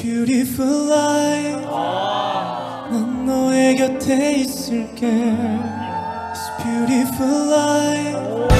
beautiful life 난 너의 곁에 있을게 It's beautiful life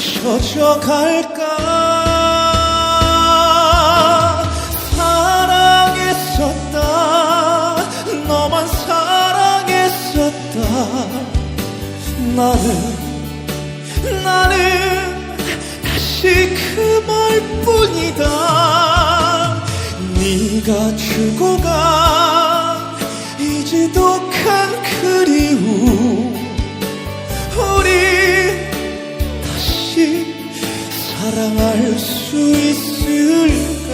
잊혀져 갈까? 사랑했었다. 너만 사랑했었다. 나는 나는 다시 그 말뿐이다. 네가 간 사랑할 수 있을까